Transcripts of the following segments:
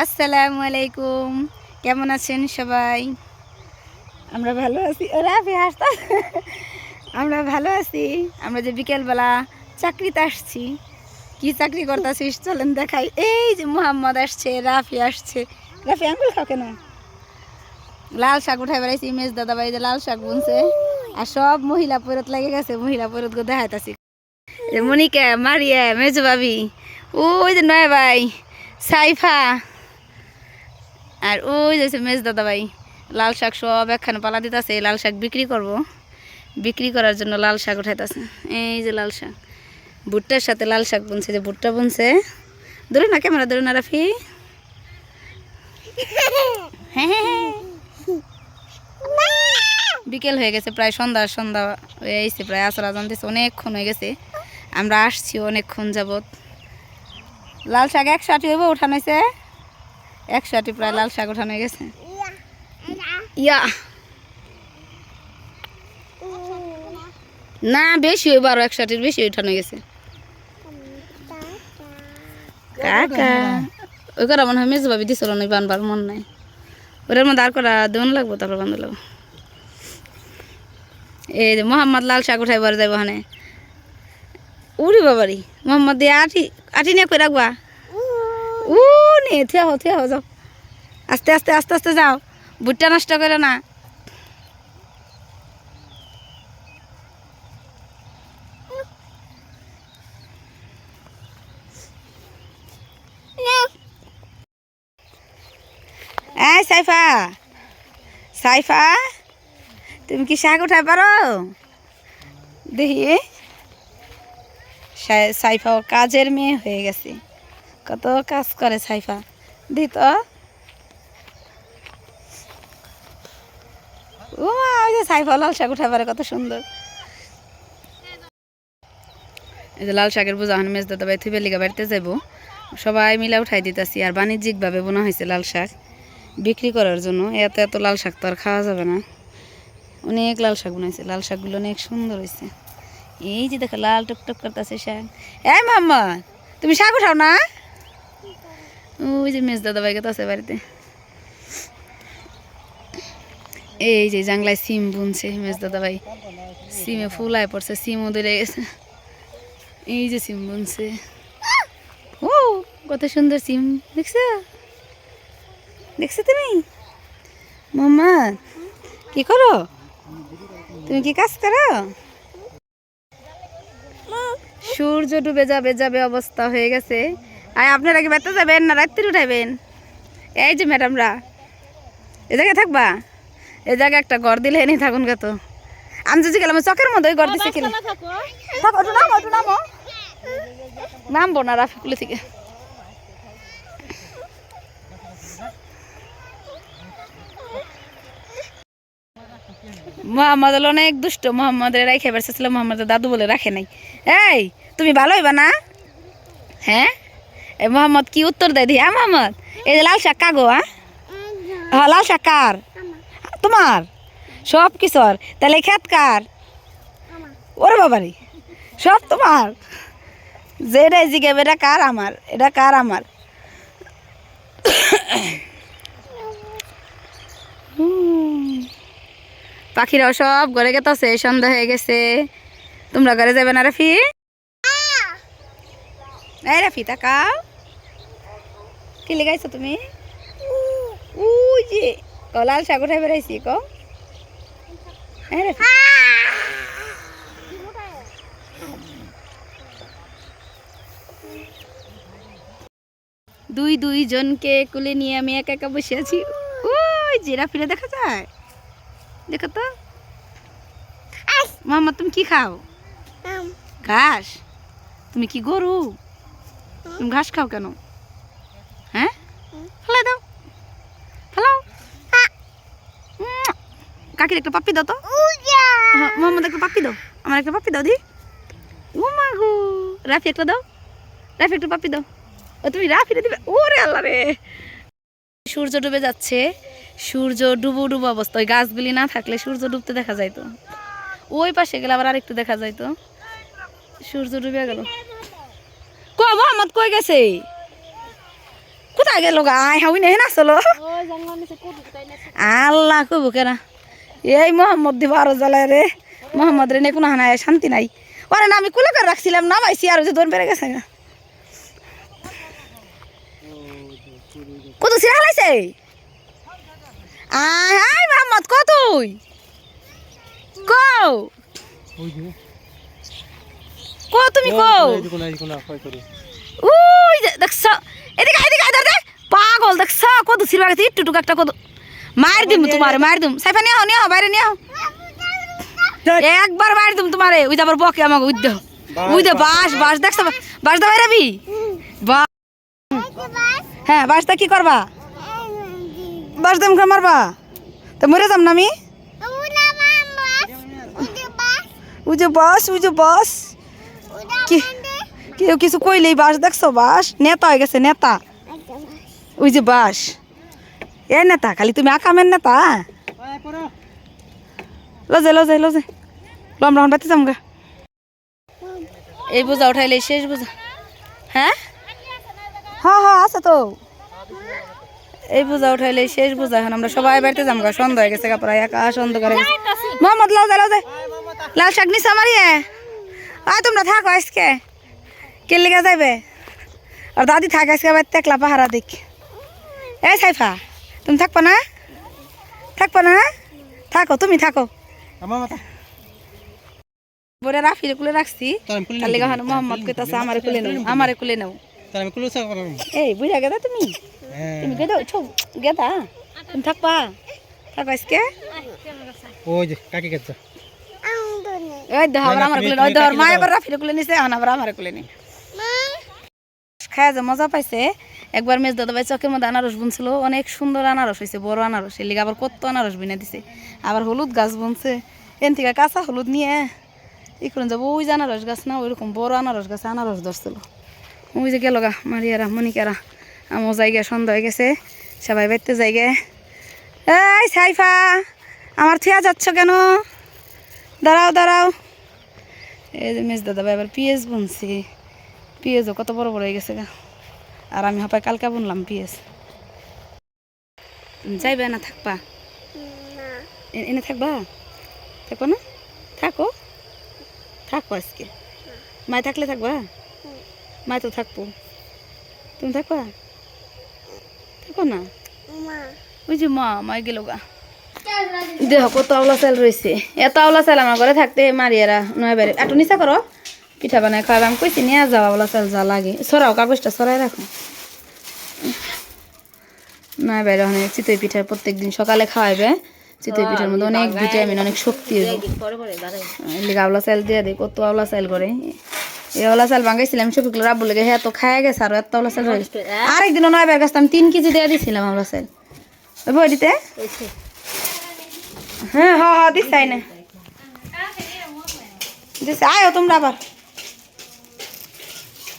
আসসালামু আলাইকুম। কেমন আছেন সবাই? আমরা ভালো আছি। ও রাফি হাসতা আমরা ভালো আছি। আমরা যে বিকেলবেলা চাকরিতে আসছি। কি চাকরি করতেছিস? চলেন দেখাই। এই যে মোহাম্মদ আসছে রাফি আসছে। রাফি আঙ্গুল খাও কেন? লাল শাক উঠাই বেড়াইছি মেজ দাদা বাড়ি যে লাল শাক বুনছে। আর সব মহিলা পরত লাগে গেছে মহিলা পরত গো দেখাইতাছি। মনিকা মারিয়া মেজু ভাবি। ওই যে নয় ভাই সাইফা। আর ওই যে মেজ দাদা ভাই লাল শাক সব একখানে পালা দিতেছে লাল শাক বিক্রি করব। বিক্রি করার জন্য লাল শাক উঠাইতেছে। এই যে লাল শাক। ভুট্টার সাথে লাল শাক বুনছে যে ভুট্টা বুনছে। ধরে না ক্যামেরা ধরে না রাফি। হ্যাঁ হ্যাঁ, হ্যাঁ। বিকেল হয়ে গেছে প্রায় সন্ধ্যা সন্ধ্যা হয়ে আইছে প্রায় আসরা জানতেছে অনেকক্ষণ হয়ে গেছে। আমরা আসছি অনেকক্ষণ যাবত লাল শাক আটি হইব উঠানো হয়েছে একশো আটি প্রায় লাল শাক উঠানো গেছে। ইয়া না বেশি হইব আরও একশো আটির বেশি উঠানো গেছে। কাকা। ওই করা মনে হয় মেজো ভাবি দিছিল না বানবার মন নাই। ওটার মধ্যে আর করা দেন লাগবো তারপর বান্ধব লাগবো। এই যে মোহাম্মদ লাল শাক উঠাই বার যাব ওখানে উড়ি বাবারি মোহাম্মদ দিয়ে আটি আটি নিয়ে কই রাখবা? উ নে, থিয়া হো হো যাও। আস্তে আস্তে আস্তে আস্তে যাও। ভুট্টা নষ্ট করে না। এই সাইফা সাইফা, তুমি কি শাক উঠাই পারো? দেখি। সাইফা কাজের মেয়ে হয়ে গেছে। কত কাজ করে সাইফা। দি তো। ও ওই যে সাইফা লাল শাক উঠাই পারে, কত সুন্দর। এই যে লাল শাকের বোঝা হন মেজ দাদা ভাই থুবে লিগা বাড়িতে যাব সবাই মিলে উঠাই দিতেছি, আর বাণিজ্যিকভাবে বোনা হয়েছে লাল শাক। বিক্রি করার জন্য এত এত লাল শাক তো আর খাওয়া যাবে না। অনেক লাল শাক বানাইছে, লাল শাকগুলো অনেক সুন্দর হয়েছে এই যে দেখো লাল টুকটুক করতেছে শাক। এই মোহাম্মদ তুমি শাক উঠাও না? ওই যে মেজ দাদা ভাই আছে বাড়িতে এই যে জাংলায় সিম বুনছে মেজ দাদা ভাই সিমে ফুলায় পড়ছে সিমও ধরে গেছে এই যে সিম বুনছে ও কত সুন্দর সিম দেখছ দেখছ তুমি মোহাম্মদ কি করো তুমি কি কাজ করো সূর্য ডুবে যাবে যাবে অবস্থা হয়ে গেছে আর আপনারা কি বেড়াতে যাবেন না রাত্রি উঠাবেন এই যে ম্যাডামরা এ জায়গায় থাকবা? এ জায়গায় একটা ঘর দিলে এনে থাকুন কত আমি যদি গেলাম চকের মধ্যে ওই ঘর দিছে কিনা। থাকো একটু নামো একটু নামো। নামবো না রাফিকুলি থেকে। মোহাম্মদ হলো অনেক দুষ্ট। মোহাম্মদের রাখে বেড়েছিল মোহাম্মদের দাদু বলে রাখে নাই। এই তুমি ভালো হইবা না? হ্যাঁ? এই মোহাম্মদ, কি উত্তর দেয় দি হ্যাঁ মোহাম্মদ? এই যে লাল শাক, কাগো হ্যাঁ? হ্যাঁ লাল শাক কার? তোমার? সব কিশোর তাহলে খেত কার? ওরে বাবারি, সব তোমার। যেটাই জিজ্ঞাসা এটা কার আমার? এটা কার আমার। পাখিরাও সব ঘরে গেতেছে, সন্ধ্যা হয়ে গেছে। তোমরা ঘরে যাবে না রাফি এই রাফি তাকাও। কি লেগাইছো তুমি? উই যে ক লাল শাক উঠাই বেড়াইছি ক। এই রাফি। দুই দুই জনকে কুলে নিয়ে আমি একা একা বসে আছি। ওই জিরা ফিরে দেখা যায়? দেখো তো। মামা তুমি কি খাও? ঘাস। তুমি কি গরু? তুমি ঘাস খাও কেন? হ্যাঁ? ফেলাই দাও। ফেলাও। উম, কাকির একটা পাপ্পি দাও তো। হ্যাঁ, মোহাম্মদ একটা পাপ্পি দাও। আমার একটা পাপ্পি দাও দি। ও মা গো। রাফি একটা দাও। রাফি একটা পাপ্পি দাও। ও তুমি রাফিরে দিবে। ওরে আল্লাহ রে। সূর্য ডুবে যাচ্ছে। সূর্য ডুবো ডুবো অবস্থা। ওই গাছগুলি না থাকলে সূর্য ডুবতে দেখা যাইতো। ওই পাশে গেলে আবার আরেকটু দেখা যাইতো। সূর্য ডুবে গেল। মোহাম্মদ কই গেছে। কোথায় গেল গা? আয় হাউই নেই না চলো আল্লাহ কবু কেনা এই মোহাম্মদ দিব আরও জ্বালায় রে মোহাম্মদ রে নে কোনো হানায় শান্তি নাই। ওরে না আমি কুলে করে রাখছিলাম না পাইছি আর যে দৌড় বেড়ে গেছে। কত সিরা হালাইছে আয় হাই মোহাম্মদ কত তুই? কও কো তুমি কও উই দে- দেখছ? এদিকে এদিকে আয়, ধর দে পাগল দেখছ? কত সিরা গেছে। একটু টুকু একটা কত মার দিম তোমারে মার দিম। সাইফা নিয়ে নিয়ে আও বাইরে নিয়ে একবার মার দিম তোমারে। ওই যাবার বকে আমাকে উদ্য উই দে বাস। বাস দেখছ? বাস দা বাইরে বি। বা হ্যাঁ বাসটা কি করবা? বাস দাম করে মারবা। তো মরে যাম না আমি? ওই যে বাস। ওই যে বাস। কি কেউ কিছু কইলেই বাস, দেখছ? বাস, নেতা হয়ে গেছে, নেতা। ওই যে বাস। এ নেতা, খালি তুমি আকামের নেতা লজে লজে লজে। লম রাউন্ড বাতি যাম গা এই বোঝা উঠাইলে শেষ বোঝা। হ্যাঁ? হ্যাঁ হ্যাঁ আছে তো। এই বোঝা উঠাইলে শেষ বোঝা। এখন আমরা সবাই বাড়িতে যাম গা সন্ধ্যা হয়ে গেছে কাপড় আকাশ অন্ধকার হয়ে গেছে। মোহাম্মদ লাল লাল লাল শাক নিস মারিয়ে আয়, তোমরা থাকো আজকে। কে লেগে যাবে আর দাদি থাক আজকে বাড়িতে একলা পাহারা দেখ এই সাইফা তুমি থাকব না? থাকব না? থাকো তুমি থাকো। বলে রাফিরে কুলে রাখছি। তার লেগে হন মোহাম্মদ কইতাছে আমারে কুলে নেও আমারে কুলে নেও এই বুঝা গেদা তুমি? তুমি গেদা ছো গেদা? তুমি থাকবা? থাকো আজকে। ওই যে কাকি গেছে। ওই দেহ আবার আমার কুলে ওই দেহ মা এবার রাফিরে কুলে নিছে আবার আমারে কুলে নি খায় যে মজা পাইছে, একবার মেজ দাদা ভাই চকের মধ্যে আনারস বুনছিল, অনেক সুন্দর আনারস হয়েছে বড় আনারস। এর লিগে আবার কত আনারস বিনে দিছে। আবার হলুদ গাছ বুনছে। এন থেকে কাঁচা হলুদ নিয়ে ই করুন যাব। ওই যে আনারস গাছ না, ওইরকম বড় আনারস গাছে আনারস ধরছিল। ওই যে গেল গা, মারিয়ারা, মনিকারা। আমও জায়গা সন্ধ্যা হয়ে গেছে, সবাই বাড়তে জায়গা এই সাইফা, আমার থিয়া যাচ্ছ কেন? দাঁড়াও দাঁড়াও। এই যে মেজ দাদা ভাই আবার পিএস বুনছি। পিএসও কত বড় বড় হয়ে গেছে গা। আর আমি হপায় কালকা বুনলাম পিএস যাইবে না থাকবা? এনে থাকবা? থাকো না? থাকো। থাকো আজকে। মায় থাকলে থাকবা? মায় তো থাকব। তুমি থাকবা? থাকো না? ওই যে মা মায় গেল গা। দেহ কত আওলা চাল রয়েছে। এত আওলা চাল আমার ঘরে থাকতে মারিয়ারা নয় বারে। একটু নিচা করো। পিঠা বানায় খাওয়াবে আমি কইছি নিয়ে যাওয়া আওলা চাল যা লাগে। সরাও কাগজটা সরাই রাখো। নয় বাইরে অনেক চিতই পিঠা প্রত্যেক দিন সকালে খাওয়াবে চিতই পিঠার মধ্যে অনেক ভিটামিন অনেক শক্তি আওলা চাল দিয়ে দেয় কত আওলা চাল করে। এই আওলা চাল ভাঙাইছিলাম শফিকুল রাব্বু লেগে হ্যাঁ তো খায় গেছে আর এত আওলা চাল রয়েছে আরেকদিনও নয় বাইর কাছে আমি তিন কেজি দিয়ে দিছিলাম আওলা চাল। ওই বইটিতে হ্যাঁ হ্যাঁ দিস না দিস আয়ো তোমরা আবার।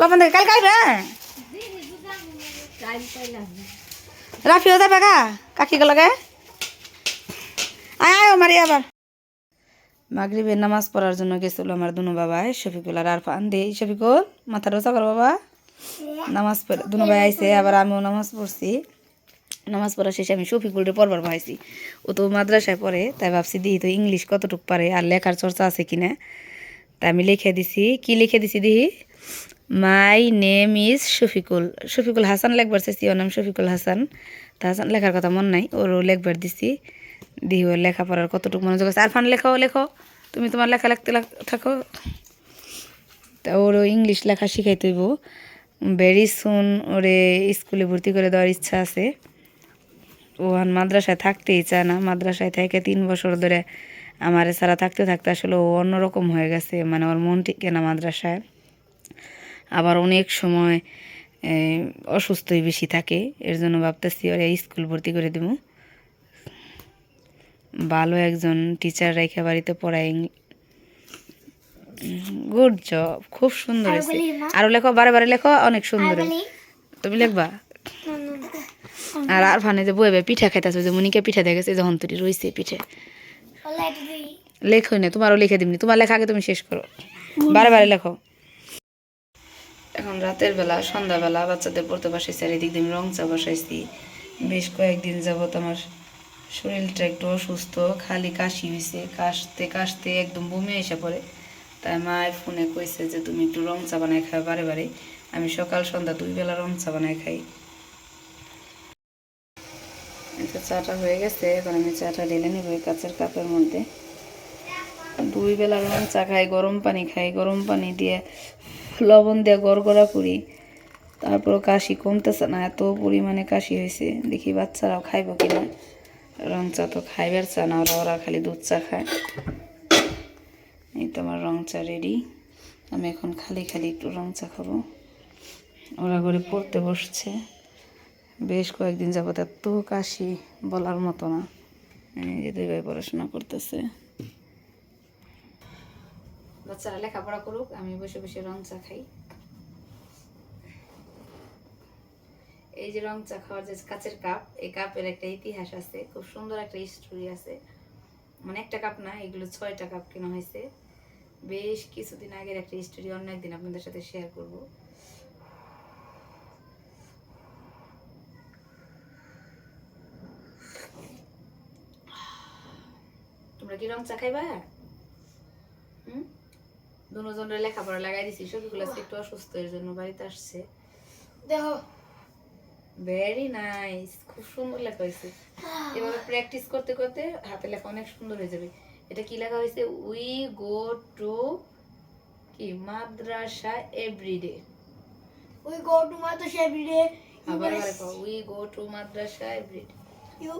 লবণ থেকে কালকে আইবে রাফিও যাবে গা কাকি গেলগে আয়, আয়ো মারি আবার। মাগরিবের নামাজ পড়ার জন্য গেছিল আমার দুনো বাবাই শফিকুল আর আরফান দে শফিকুল, মাথা রোজা কর বাবা। নামাজ পড়ে, দুনো ভাই আইসে আবার আমিও নামাজ পড়ছি। নামাজ পড়া শেষে আমি শফিকুলরে পড়বার ভাইছি ও তো মাদ্রাসায় পড়ে, তাই ভাবছি দিই তো ইংলিশ কতটুক পারে আর লেখার চর্চা আছে কিনা। তাই আমি লিখে দিছি, কি লিখে দিছি দিহি? My name is Shafikul Shafikul Hasan লেখবার চাইছি, ওর নাম শফিকুল হাসান তা হাসান লেখার কথা মন নাই ওরও লেখবার দিছি। দিহি ওর লেখাপড়ার কতটুকু মনোযোগ আছে। আর ফান লেখাও লেখো। তুমি তোমার লেখা লিখতে থাকো। তা ওরও ইংলিশ লেখা শিখাই হইব ভেরি সুন ওরে স্কুলে ভর্তি করে দেওয়ার ইচ্ছা আছে। ও আর মাদ্রাসায় থাকতেই চায় না। মাদ্রাসায় থেকে তিন বছর ধরে আমার ছাড়া থাকতে থাকতে আসলে ও অন্যরকম হয়ে গেছে। মানে ওর মন টিকে না মাদ্রাসায়। আবার অনেক সময় অসুস্থই বেশি থাকে। এর জন্য ভাবতেছি ওরা স্কুল ভর্তি করে দেবো ভালো একজন টিচার রেখে বাড়িতে পড়াই গুড জব খুব সুন্দর হয়েছে। আরও লেখো বারে বারে লেখো অনেক সুন্দর। তুমি লিখবা? আর আর ফানে যে বইবে পিঠা খাইতেছো যে মনিকে পিঠা দেখেছে যখন তুই রয়েছে পিঠে। লেখো না তোমারও লিখে দিবনি তোমার লেখা আগে তুমি শেষ করো। বারে বারে লেখো। এখন রাতের বেলা, সন্ধ্যাবেলা বাচ্চাদের পড়তে বসাইছি আর এদিক আমি রং চা বসাইছি। বেশ কয়েকদিন যাবত আমার শরীরটা একটু অসুস্থ, খালি কাশি হয়েছে কাশতে কাশতে একদম বমি এসে পড়ে। তাই মায়ের ফোনে কইছে যে, তুমি একটু রং চা বানাই খাও বারে বারে। আমি সকাল, সন্ধ্যা দুই বেলা রং চা বানাই খাই। চাটা হয়ে গেছে, এখন আমি চাটা ঢেলে নেব এই কাঁচের কাপের মধ্যে। দুই বেলা রং চা খাই, গরম পানি খাই। গরম পানি দিয়ে লবণ দিয়ে গড়গড়া করি। তারপর কাশি কমতেছে না, এত পরিমাণে কাশি হয়েছে। দেখি বাচ্চারাও খাইব কিনা। রং চা তো খাইবার চা না, ওরা ওরা খালি দুধ চা খায়। এই তো আমার রং চা রেডি আমি এখন খালি খালি একটু রং চা খাব। ওরা করে পড়তে বসছে। বেশ কয়েকদিন যাবত এত কাশি বলার মতো না। যে দুই ভাই পড়াশোনা করতেছে। বাচ্চারা লেখাপড়া করুক, আমি বসে বসে রং চা খাই। এই যে রং চা খাওয়ার যে কাচের কাপ, এই কাপের একটা ইতিহাস আছে, খুব সুন্দর একটা স্টোরি আছে। মানে একটা কাপ না, এগুলো ছয়টা কাপ কেনা হয়েছে। বেশ কিছুদিন আগের একটা স্টোরি অন্য একদিন আপনাদের সাথে শেয়ার করব। তোমরা কি রং চা খাইবা? দুজনের লেখাপড়া লাগাই দিছি। সবগুলো একটু অসুস্থ এর জন্য বাড়িতে আসছে। দেখো। ভেরি নাইস খুব সুন্দর লেখা হয়েছে। এভাবে প্র্যাকটিস করতে করতে হাতে লেখা অনেক সুন্দর হয়ে যাবে। এটা কি লেখা হয়েছে? উই গো টু কি? Madrasa every day to Madrasa every day. You আবার we go to madrasa every day you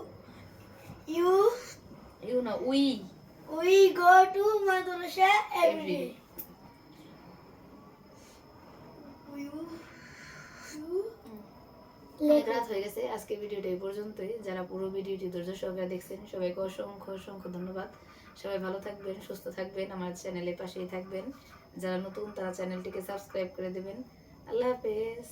you you না we we go to madrasa every অনেক রাত হয়ে গেছে। আজকে ভিডিওটা এই পর্যন্তই। যারা পুরো ভিডিওটি ধৈর্য সহকারে দেখছেন সবাইকে অসংখ্য অসংখ্য ধন্যবাদ। সবাই ভালো থাকবেন সুস্থ থাকবেন আমার চ্যানেলের পাশেই থাকবেন। যারা নতুন তারা চ্যানেলটিকে সাবস্ক্রাইব করে দেবেন। আল্লাহ হাফেজ।